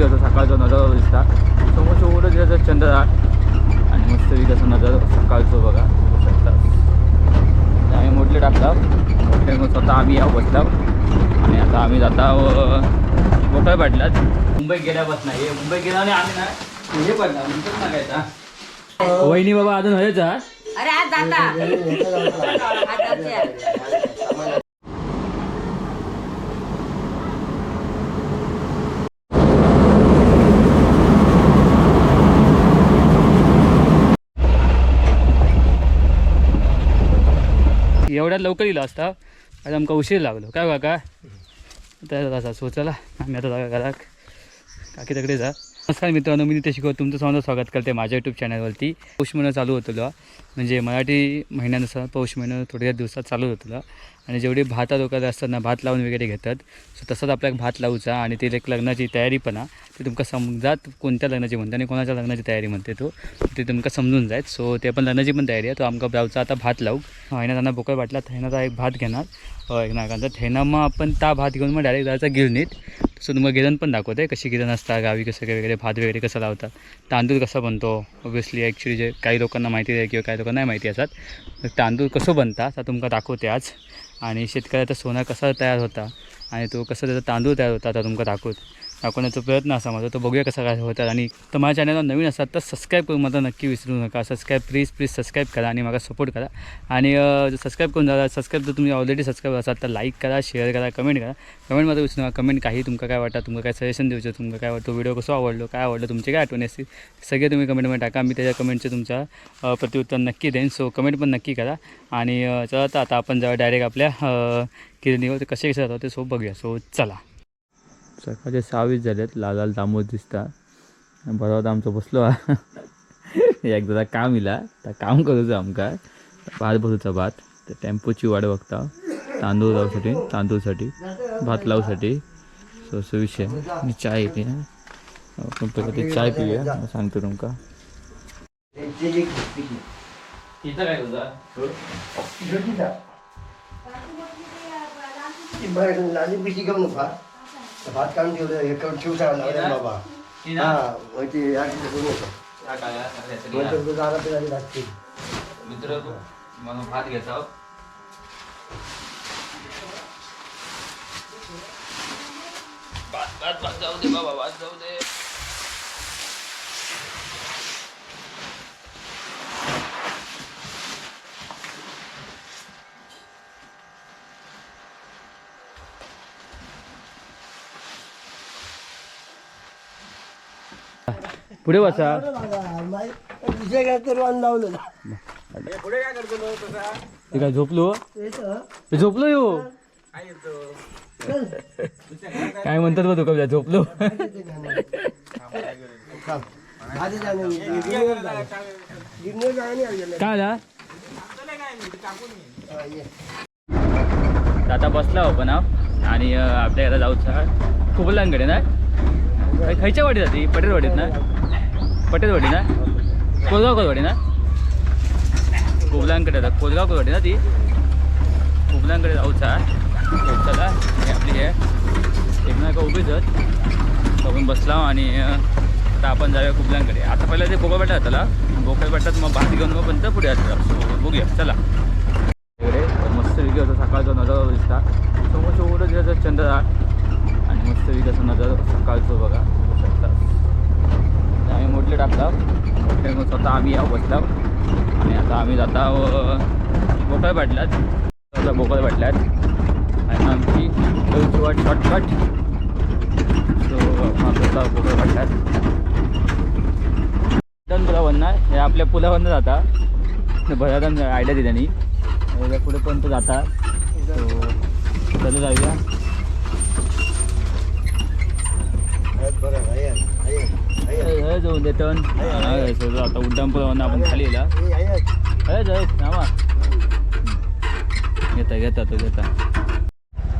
मस्तपैकी असं सकाळचा नजारा दिसता. समोर शेवटं दिसायचं चंद्रहार आणि मस्तपैकी असं नजारा सकाळचं बघा. शकता. आणि आम्ही मोठले टाकला मोठे मग स्वतः आम्ही या बसला. आणि आता आम्ही जाता मोठा पाटलात मुंबईत गेल्यापासून हे मुंबईत गेला आणि आम्ही ना हे पडला म्हणतोच ना काय. वहिनी बाबा अजून हयच अरे आज जाता. एवढ्यात लवकर येलो असता आता आमका उशीर लागलो. काय काका? तर असा सो चला. आम्ही आता जागा घराक काकी तकडे जा. नमस्कार मित्रांनो मी नितेश शिकवत तुमचं सर्वांचं स्वागत करते माझ्या यूट्यूब चॅनलवरती पौष चालू होतो म्हणजे मराठी महिन्यानुसार पौष महिना थोड्या दिवसात चालू होतो आणि जेवढे भाता लोकांचे असतात ना भात लावून वगैरे घेतात. सो तसंच आपल्याला भात लावूचा आणि ते एक लग्नाची तयारी पणा ते तुमका समजात कोणत्या लग्नाची म्हणते आणि कोणाच्या लग्नाची तयारी म्हणते तो ते तुमका समजून जायत सो ते पण लग्नाची पण तयारी आहे. तो आमका ब्रावचा आता भात लावू. हायना त्यांना बोकळ वाटला थैनाचा एक भात घेणार. हो, एक नागांचा. थैना मग आपण त्या भात घेऊन मग डायरेक्ट जायचा गिरणीत सो तुम्हाला गिरण पण दाखवते कशी गिरण असतात गावी कसं वगैरे भात वगैरे कसं लावतात. तांदूळ कसा बनतो? ऑब्वियसली ॲक्च्युली जे काही लोकांना माहिती आहे किंवा काय लोकांना नाही माहिती असतात तांदूळ कसं बनतात आता तुमका दाखवते आज. आणि शेतकऱ्याचा सोना कसा तयार होता आणि तो कसा त्याचा तांदूळ तयार होता आता तुमका दाखवत. दाखवण्याचा प्रयत्न असा माझा तो बघूया कसा काय होतात. आणि तर माझ्या चॅनलवर नवीन असतात तर सबस्क्राईब करून मला नक्की विसरू नका. सबस्क्राईब प्लीज प्लीज सबस्क्राईब करा आणि मला सपोर्ट करा. आणि सबस्क्राईब करून झाला सबस्क्राईब जर तुम्ही ऑलरेडी सबस्क्राईब असाल तर लाईक करा शेअर करा कमेंट करा. कमेंटमध्ये विसरू नका. कमेंट काही तुमका काय वाटतं तुमका काय सजेशन देऊचं तुमका काय वाटतं व्हिडिओ कसं आवडलो काय आवडलं तुमचे काय आठवणी असतील सगळे तुम्ही कमेंटमध्ये टाका. मी त्याच्या कमेंटचे तुमच्या अ, प्रत्युत्तर नक्की देईन. सो कमेंट पण नक्की करा. आणि चला आता आपण जेव्हा डायरेक्ट आपल्या किरणीवर. ते कसे कसे जातात ते सो बघूया. सो चला. सकाळचे सहावीस झालेत. लाल लाल तांबूस दिसता. बरोबर आमचं बसलो. हा. एकदा काम इला. तर काम करूचं आमका. भात भरूचा भात. तर टेम्पोची वाट बघता. तांदूळ लावसाठी तांदूळसाठी भात लावसाठी. सो असो विषय. आणि चाय येते पहिले ते चाय पिऊया. सांगतो तुमका. काय भात काढून ठेवलं हे करून ठेवता लावलं बाबा हा मग या ठिकाणी घेऊन येतो. मग आला लागते मित्र म्हणून भात घेता भात भात भात जाऊ दे बाबा भात जाऊ दे पुढे बसा. विषय काय आणि लावलं ते काय झोपलो? ते झोपलो येऊ? काय म्हणतात बघ तुका झोपलो. काय आला हा. आता बसला हा आणि अं, आपल्या याला जाऊचा. कुबलांकडे ना? खय- खयच्या वाडीत जाती पटेलवाडीत ना? पटेलवाडी ना कोलगाव कोलवाडी ना कोबलांकडे जातात कोलगाव कोलवाडी ना ती कोबलांकडे जाऊचा चला हे आपली हे एक का उभीच आपण बसला आणि आता आपण जाऊया कुबलांकडे आता पहिला ते बोका भेटतात त्याला बोका भेटतात मग भात घेऊन मग पण पुढे असतात बघूया चला इकडे मस्त विकी होतं सकाळचा नजारा दिसता समोर शेवटं चंद्र चंद्रहार आणि मस्त वेगळी असं नजारा सकाळचं बघा शकता आणि टाकतात. मोठले टाकला मोठे मग स्वतः आम्ही या बसला आणि आता आम्ही जाता बोकळ पाटल्यात आता बोकळ पाटल्यात आणि आमची देवची शॉर्टकट सो आता बोकळ पाटल्यात डन पुलावरनं हे आपल्या पुलावरनं जाता. भरातन आयडिया दिल्या नाही पुढे पण तो जाता. सो चला जाऊया. बरं, आहेत, आहेत, आहेत. हे जाऊन देतन आता उड्डाण आपण खाली येला हे घेता घेता तो घेता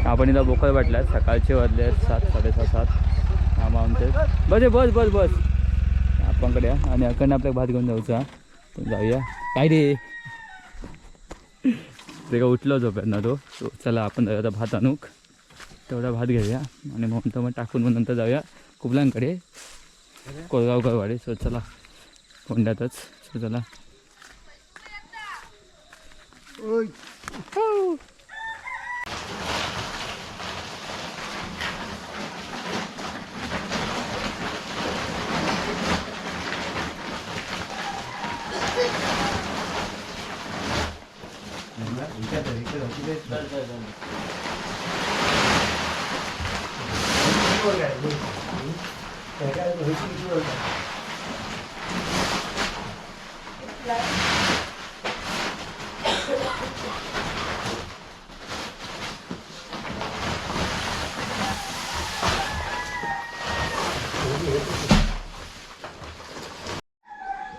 आपण इथं बोकळ वाटला सकाळचे वाजले सात साडेसहा सात आम्हा आमचे बस बस बस बस आपणकडे या. आणि अकडनं आपल्या भात घेऊन जाऊचा जाऊया काय रे ते का उठलो झोप्यात तो चला आपण जाऊया आता भात आणूक तेवढा भात घेऊया आणि मग नंतर मग टाकून मग नंतर जाऊया कुबलांकडे कोळगावकर वाडी सो चला कोंड्यातच सो चला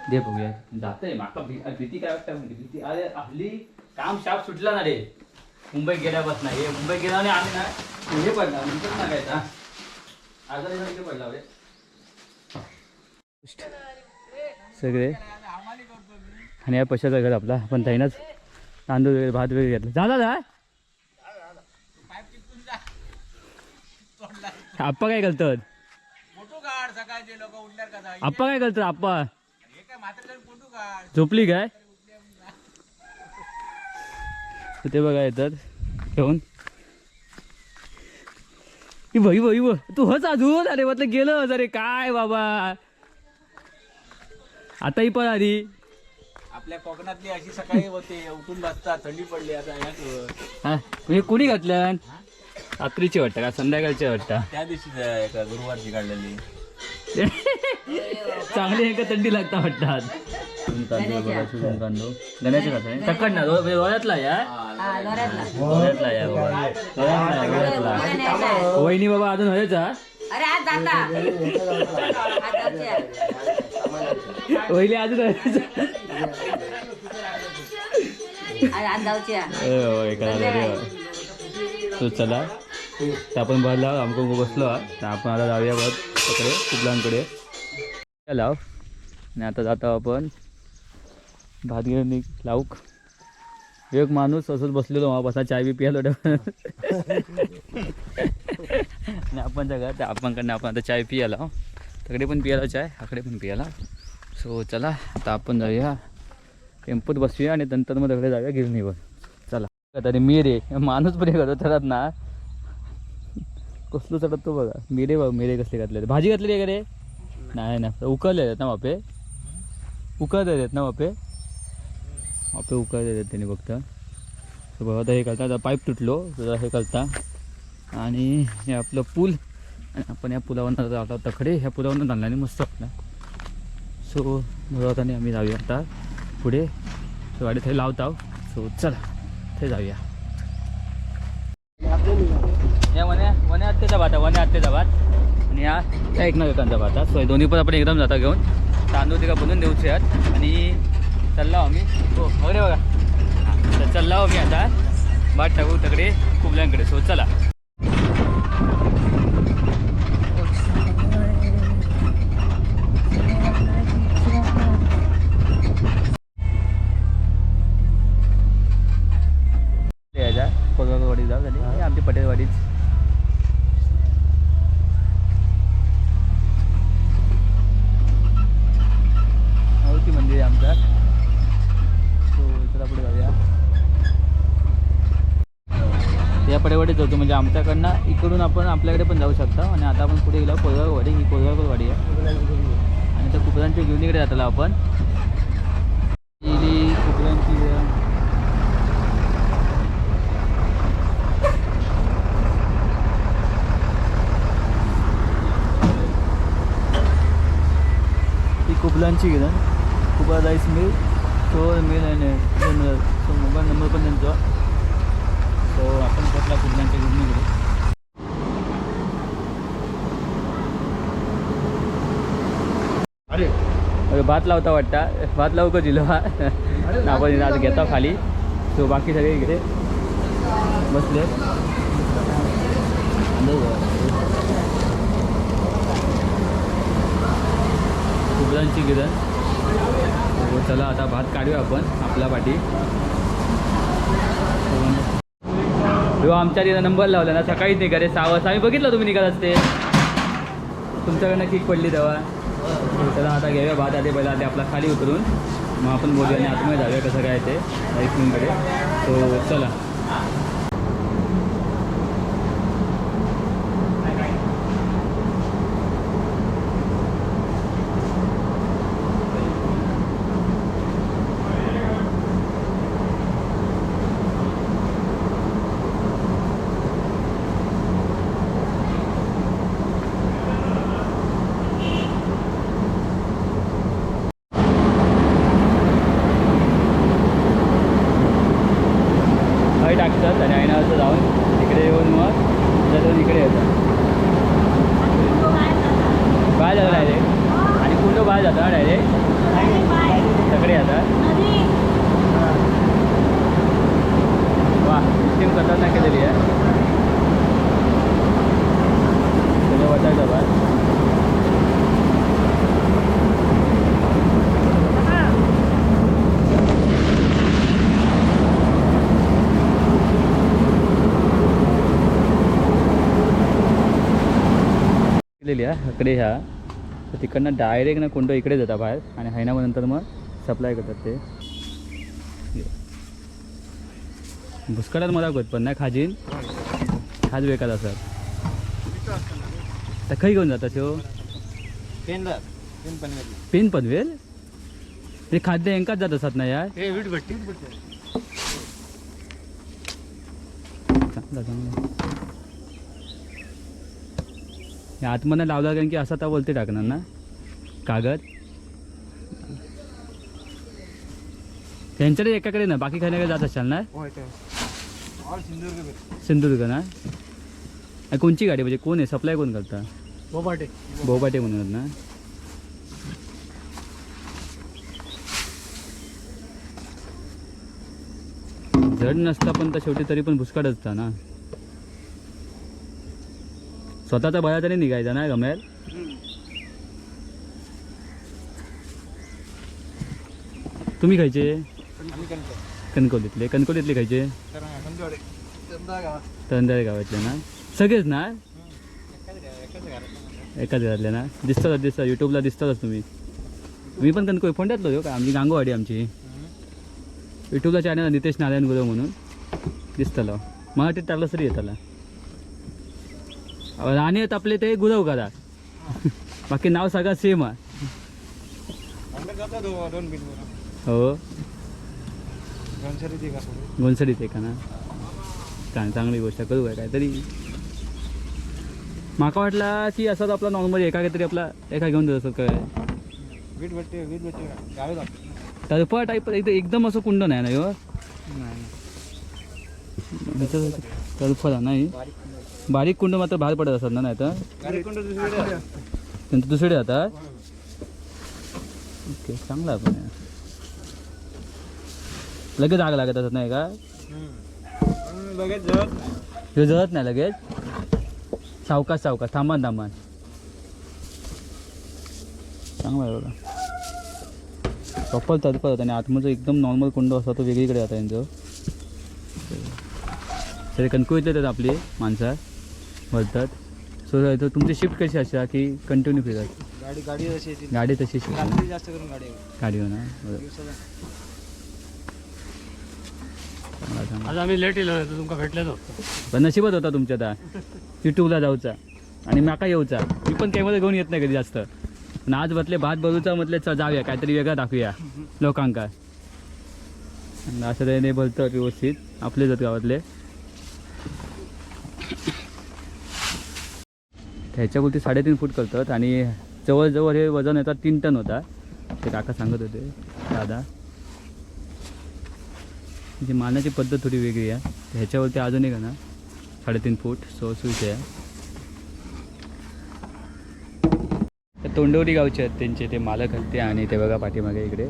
दे बघूया जातंय माका भी- भीती काय वाटतं म्हणजे? भीती अरे आपली काम शाप सुटला ना रे. मुंबईत गेल्यापासून हे मुंबईत गेला आणि आम्ही ना हे पडला नंतर सांगायचा. आजारी पडला रे. सगळे. आणि या पशाचा घर आपला आपण ताईनच तांदूळ वगैरे भात वगैरे घेतला. झाला जा आप्पा काय करतात? आप्पा काय करतात आप्पा? झोपली काय? ते बघा येतात घेऊन. इ भाई भाई तू हच अजून. अरे म्हटलं गेलं अरे काय बाबा? आता ही पण आली आपल्या कोकणातली अशी सकाळी होते उठून बसतात थंडी पडली आता. हा? हे कोणी घातलं? रात्रीची वाटतं का? संध्याकाळची वाटतं? त्या दिवशी एका गुरुवारची काढलेली चांगली आहे का थंडी लागता वाटतात. तांदूळ गण्याचे कसं ना या? हा. वहिनी बाबा अजून व्हायचा? अरे आज जाता. व्हायचा आज आज जाऊच्या तो चला. आपण भरला आमको बसलो हा. तर आपण आता जाऊया बघ तिकडे कुबलांकडे लाव आणि आता जातो आपण भात घेऊन लावूक एक माणूस असंच बसलेलो मग बसा चाय बी पियालो आणि आपण जगा त्या आपणकडनं आपण आता चाय पियाला तिकडे पण पियाला चाय आकडे पण पियाला. सो चला आता आपण जाऊया. टेम्पोत बसूया आणि नंतर मग तिकडे जाऊया गिरणीवर. चला. तरी मिरे माणूस पण हे करतो चढत ना. कसलो चढत तो बघा. मिरे बघ मिरे कसले घातले भाजी घातली आहे का रे? नाही ना उकळले आहेत ना बापे? उकळले आहेत ना बापे? बापे उकळले आहेत त्यांनी फक्त. बघा आता हे करता आता पाईप तुटलो. तर हे करता आणि हे आपलं पूल. आणि आपण या पुलावर जातो तकडे ह्या पुलावरून आणला आणि मस्त वाटलं सो बघा आम्ही जाऊया आता. पुढे गाडी थंय लावता सो चला ते जाऊया. या वन्या वन्या हत्तेचा भात आहे वन्या हत्तेचा भात आणि या त्या एक भात सो दोन्ही पण आपण एकदम जाता घेऊन. तांदूळ तिका बनवून देऊचे आहेत. आणि चालला आम्ही. हो अरे बघा. हां, तर चालला आम्ही आता. भात टाकू तकडे कुबल्यांकडे. सो चला. जातो इकडून आपण आपल्याकडे पण जाऊ शकता. आणि आता आपण पुढे गेलो कोळगाववाडी ही कोलगाववाडी आहे. आणि त्या कुपरांच्या घेऊन इकडे जाताला आपण. ही कुपरांची कुबलांची गिरण कुबला राईस मिल तो मिल आणि तो मोबाईल नंबर पण त्यांचा. तो आपण कुठला कुबलांच्या गिरणीकडे अरे. अरे भात लावता वाटता. भात लावू का दिलो हा आपण आज घेता खाली. सो बाकी सगळे इकडे. बसले. कुबलांची गिरण हो चला आता भात काढूया आपण आपल्या पाठी किंवा आमच्या तिथं नंबर लावला ना सकाळीच निघाले सहा वाजता. आम्ही बघितलं तुम्ही निघाल असते तुमच्याकडनं किक पडली तेव्हा. चला आता घेऊया भात आधी पहिला आधी आपला खाली उतरून. मग आपण बोलूया आणि आतमध्ये जाऊया कसं काय ते. आईस्क्रीमकडे तो चला हय टाकतात आणि आईनं असं जाऊन तिकडे येऊन मग जाऊन इकडे येतात बाय जाता डायरेक्ट आणि कुठं बाय जाता डायरेक्ट सगळे येतात वा सिस्टीम खतरनाक केलेली आहे सगळं वाटायचं बाय केलेली आहे. इकडे ह्या. तर तिकडनं डायरेक्ट ना कोणतं इकडे जातात बाहेर. आणि मग नंतर मग सप्लाय करतात ते. भुसकाडात मला होत पण नाही खाजीन. खाज बेकार असत तर खंय घेऊन जाता पेनदार पेन पनवेल पेन पनवेल ते खाद्य यांकाच जात असतात ना यार? आतमध्ये लावला कारण की असा तर बोलते टाकणार ना? कागद? त्यांच्याकडे एकाकडे ना बाकी खाण्याकडे जात असाल ना? सिंधुदुर्ग सिंधुदुर्ग ना? कोणची गाडी म्हणजे कोण आहे? सप्लाय कोण करता? बोबाटे. बोबाटे म्हणून ना? जड नसता पण तर शेवटी तरी पण भुसकाट असता ना? स्वतःचा बळा तरी निघायचा ना गमेल? तुम्ही खायचे? कणकवलीतले. कणकवलीतले खायचे? तरंदाळे गावातले. ना. सगळेच ना? एकाच घरातले. ना? दिसतात दिसतात युट्यूबला दिसतातच तुम्ही. मी पण कणकोळी फोंड्यातलो हो का? आमची गांगोवाडी आमची. युट्यूबला चॅनल नितेश नारायण गुरव म्हणून. दिसतलो. मराठीत टाकलं तरी येताला राणे आहेत आपले ते गुरव करा. बाकी नाव सगळं सेम आहे. दोन बिल हो. ते का गोंसडीत ना? चांग चांगली गोष्ट करू काय काहीतरी. माका वाटला की असंच आपला नॉर्मल एका काहीतरी आपला एका घेऊन जात. असत काय तर्फा टाईप एकदम असं कुंड नाही ना तर्फा नाही. बारीक कुंड मात्र बाहेर पडत असतात ना नाही तर त्यांचं दुसरे जातात ओके चांगला आपण लगेच आग लागत असत नाही का? लगेच ह्यो जळत नाही लगेच? सावकाश सावकाश. थांबान थांबान चांगला आहे बघा. चप्पल तडपत होतं आणि आतमध्ये एकदम नॉर्मल कुंड असतो तो वेगळीकडे जाता यांचं तरी कणकुईतले आहेत आपली माणसं. बोलतात. सो तर तुमची शिफ्ट कशी अशा की कंटिन्यू फिरत? गाडी गाडी अशी येते गाडी तशी शिफ्ट रात्री जास्त करून गाडी आहे. गाडीवर ना? बरोबर दिवसाला. चांगला, चांगला. आज आम्ही लेट येलो नाही तुमका भेटलेच होतो पण नशीबच होता तुमच्या आता. युट्यूबला जाऊचा. आणि माका येऊचा. मी पण कॅमेरा घेऊन येत नाही कधी जास्त. पण आज म्हटले भात भरूचा म्हटले चल जाऊया. काहीतरी वेगळं दाखवूया. लोकांका. आणि असं त्याने बोलतं व्यवस्थित. आपले जात गावातले. ह्याच्यावरती साडेतीन फूट करतात आणि जवळजवळ हे वजन येतात तीन टन होता. ते काका सांगत होते दादा म्हणजे मानाची पद्धत थोडी वेगळी आहे. ह्याच्यावरती अजून एक ना साडेतीन फूट सो स्विच आहे. तोंडवली गावचे आहेत त्यांचे ते मालक आहेत ते आणि ते बघा पाठीमागे इकडे.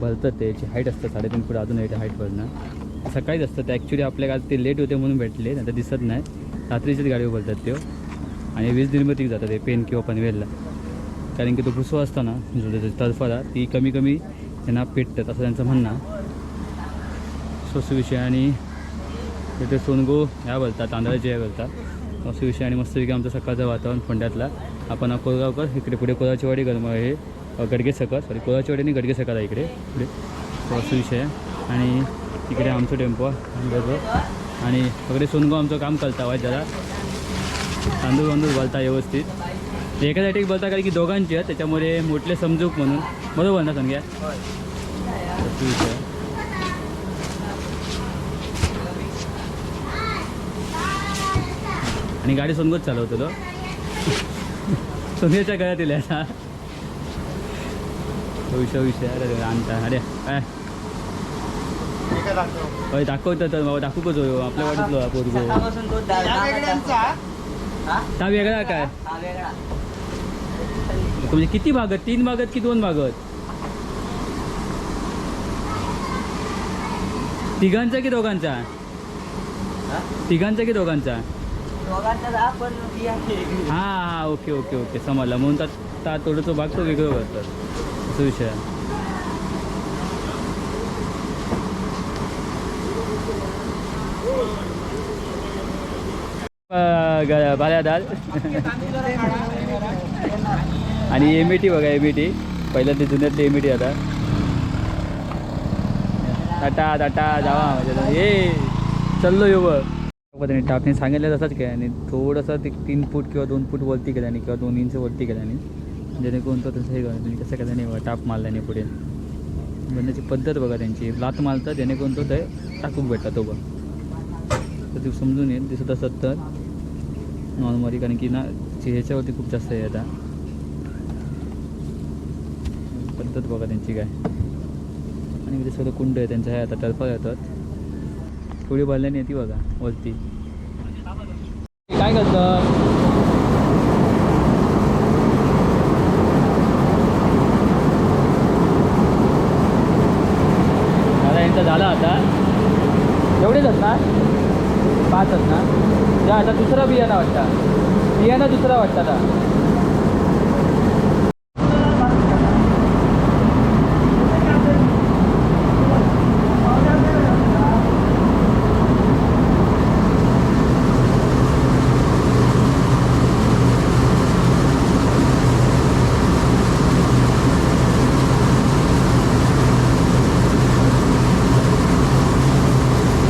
भरतात त्याची हाईट असतं साडेतीन फूट अजून एक हाईट भरणं सकाळीच असतं ते ॲक्च्युली आपल्या गावात ते लेट होते म्हणून भेटले नाही तर दिसत नाही. रात्रीचीच गाडी भरतात ते आणि वीज निर्मितीक जातात ते पेन किंवा पनवेलला. कारण की तो भुसवा असतो ना ती कमी कमी त्यांना पेटतात असं त्यांचं म्हणणं. स्वस्त विषय आणि तिथे सोनगो ह्या बोलतात तांदळाची ह्या बोलतात. असा विषय आणि मस्तपैकी आमचं सकाळचं वातावरण फोंड्यातला. आपण हा कोळगावकर इकडे पुढे कोळाचीवाडी गरम हे गडगे सकत सॉरी कोळाचीवाडी आणि गडगे सकत आहे इकडे पुढे. तो विषय आणि इकडे आमचं टेम्पो आणि वगैरे सोनगो आमचं काम करता वाईट जरा तांदूळ वांदूळ बोलता व्यवस्थित. ते एका साईड बोलता कारण की दोघांची आहे त्याच्यामुळे मोठले समजूक म्हणून. बरोबर ना संग्या विषय आहे. आणि गाडी सोनगोच चालवतो तो सोन्याच्या गळ्यात येईल आता. विषय विषय अरे आणता अरे काय होय दाखवतं तर बाबा ह्यो? आपल्या वाटतलो हा पोरगो? हा? वेगळा काय? हा वेगळा. म्हणजे किती भाग आहेत तीन भाग आहेत की दोन भाग आहेत तिघांचा की दोघांचा? हा? तिघांचा की दोघांचा? ही. हा ओके ओके ओके. समजला. म्हणून ता थोडंसं भाग तो वेगळं करतात असं विषय आहे दाल. आणि एम ई टी बघा एम ई टी पहिल्या ते जुन्यातली एम ई टी आता. टाटा टाटा जावा म्हणजे ये चाललो येऊ बघ. त्यांनी टापने सांगितलं तसंच काय आणि थोडंसं ते तीन फूट किंवा दोन फूट वरती केल्याने किंवा दोन इंच वरती केल्याने जेणेकरून तो तसं हे तुम्ही म्हणजे कसं केल्याने नाही टाप मारल्याने पुढे. बनण्याची पद्धत बघा त्यांची. लात मारतं जेणेकरून तो ते टाकूक भेटला तो बघ. तर ते समजून येईल. दिसत असत तर. नॉर्मली कारण की ना ह्याच्यावरती खूप जास्त आहे आता. पद्धत बघा त्यांची काय. आणि इथे सगळं कुंड आहे त्यांच्या ह्या आता टर्फा येतात. थोडी भरल्याने येते बघा वरती. काय करतं? दादा झाला आता. एवढेच असणार? पाच असणार. आता दुसरा बियाणा वाटता. बियाणा दुसरा वाटता आता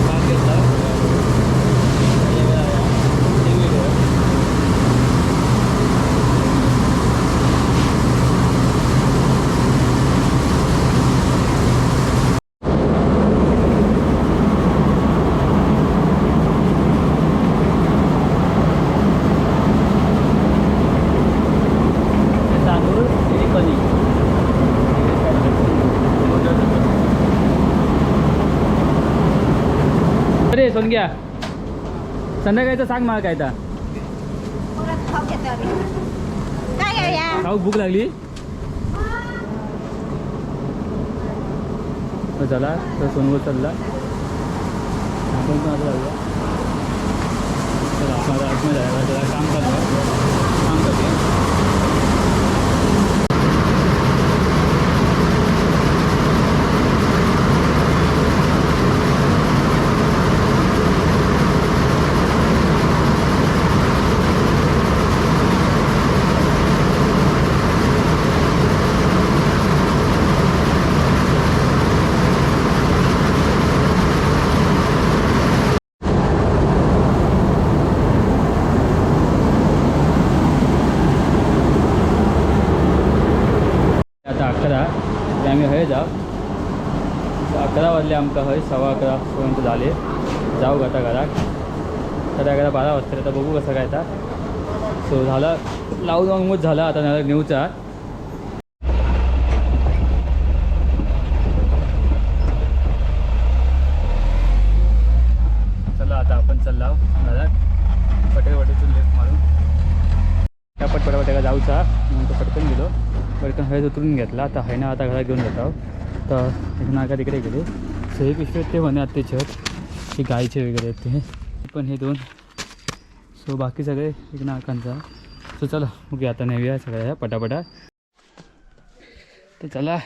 भाग घेतला तांदूळ आणि कणिक अरे सोनग्या. संध्याकाळचं सांग मला काय आता. खाऊ भूक लागली? तर चला. तर सोनवर चालला. आपण पण आता लागला चला आपण आता आतमध्ये काम करतो आता अकरा ते आम्ही हय जाव तर अकरा वाजले आमकां हय सव्वा अकरा पर्यंत झाले जाऊ आता घराक तर अकरा बारा वाजता आता बघू कसं काय आता सो झाला लावून ऑलमोस्ट झाला आता मला नेऊचा चला आता आपण चालला दादा पटेल वाटेतून लेफ्ट मारून. त्या पटपटा त्याला जाऊचा. म्हणून तो पटकन गेलो. पटकन हळद उतरून घेतला. आता है ना आता घरात घेऊन जातो तर एक नाका तिकडे गेले. सही हे पिशवे ते म्हणे आत्तेचे. आहेत हे गायचे वगैरे आहेत ते. पण हे दोन. सो बाकी सगळे एक नाकांचा. सो चला ओके आता नेऊया सगळ्या पटापटा। तर चला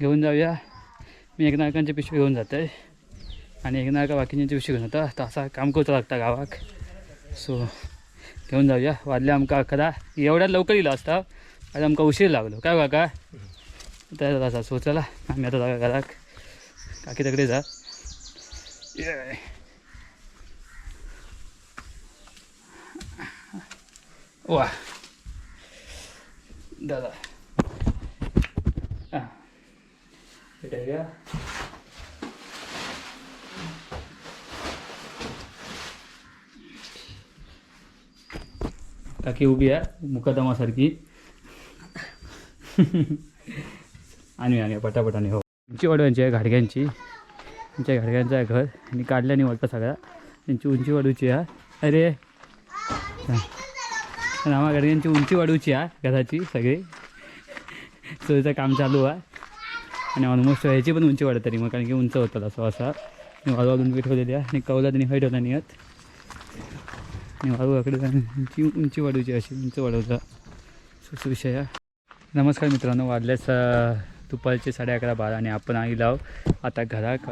घेऊन जाऊया। मी एक पिशवी घेऊन जाते आणि एक बाकींची पिशवी घेऊन होता तर असा काम करतो लागता गावाक. सो घेऊन जाऊया. वाजले आमका अकरा. एवढ्यात लवकर येलो असता. आज आमका उशीर लागलो. काय काका? तर असा सो चला. आम्ही आता जागा घराक. काकी तकडे जा. वा दादा हां भेटूया काकी उभी आहे मुकदमासारखी आणि आणि पटापटाने हो उंची वाढवायची आहे घाडग्यांची आमच्या घाडग्यांचं आहे घर आणि काढल्याने वाटतं सगळा त्यांची उंची वाढवची आहे अरे पण आम्हा घाडग्यांची उंची वाढवूची आहे घराची सगळी. सोयीचं काम चालू आहे आणि ऑलमोस्ट ह्याची पण उंची वाढत तरी मग कारण की उंच होतं असं असा. वाळू वाळून पीठ ठेवलेली आहे आणि कवला त्यांनी फाईट होता नाही येत आणि वाळूकडे उंची उंची वाढूची अशी उंच वाढवता. सुविषय नमस्कार मित्रांनो वाजल्यास दुपारचे साडे अकरा बारा आणि आपण आई लाव आता घराक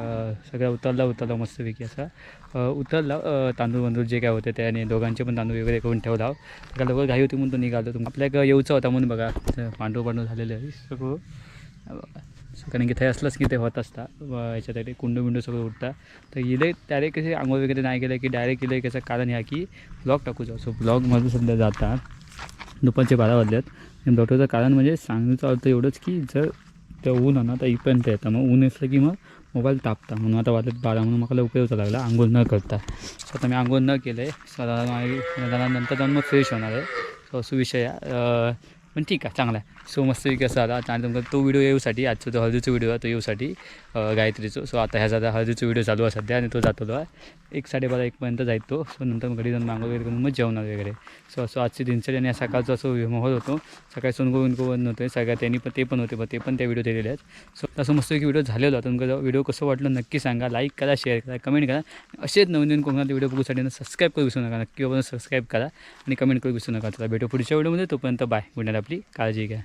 सगळा उतरला उतरला मस्तपैकी असा उतरला तांदूळ वांदूळ जे काय होते ते आणि दोघांचे पण तांदूळ वगैरे करून ठेवला. सगळं लवकर घाई होती म्हणून तो निघालो. तुम्ही आपल्या येऊचा होता म्हणून बघा पांडू पांडू झालेले सगळं कारण की थंय असलंच की ते होत असता. याच्यात याच्यात कुंडू बिंडू सगळं उठता तर इले डायरेक्ट कसे आंघोळ वगैरे नाही केलं की डायरेक्ट इले कसं कारण ह्या की ब्लॉग टाकू जाऊ. सो ब्लॉगमध्ये सध्या जाता. दुपारचे बारा वाजल्यात आणि कारण म्हणजे सांगण्याचं अर्थ एवढंच की जर तेव्हा ऊन आहे ना तर इथपर्यंत येतं. मग ऊन असलं की मग मोबाईल तापता. म्हणून आता वाजत बारा म्हणून मला उपयोग लागला. आंघोळ न करता. सो आता मी आंघोळ न केलं आहे साधारण नंतर जाऊन मग फ्रेश होणार आहे. सो असं विषय पण ठीक आहे चांगला आहे. सो मस्त कसं आला आणि तुमका तो व्हिडिओ येऊसाठी आजचा जो हळदीचा व्हिडिओ आहे तो येऊसाठी गायत्रीचो. सो आता ह्याचा आता हळदीचा व्हिडिओ चालू आहे सध्या आणि तो जातो आहे. एक साडेबारा एकपर्यंत जाईल तो. सो नंतर मग घरी जाऊन मागं वगैरे करून मग जेवणार वगैरे. सो असं आजची दिनचर्या आणि सकाळचा असं माहोल होतो. सकाळी सोनगो विनगो बंद होते सगळ्या त्यांनी पण ते पण होते पण ते पण त्या व्हिडिओ दिलेले आहेत. सो तसं मस्त की व्हिडिओ झालेला होता तुमचा व्हिडिओ कसं वाटलं नक्की सांगा. लाईक करा शेअर करा कमेंट करा. असेच नवीन नवीन कोकणात व्हिडिओ बघूसाठी सबस्क्राईब करू विसरू नका. नक्की बाबा सबस्क्राईब करा आणि कमेंट करू विसरू नका. चला भेटू पुढच्या व्हिडिओमध्ये तोपर्यंत बाय गुड नाईट आपली काळजी घ्या.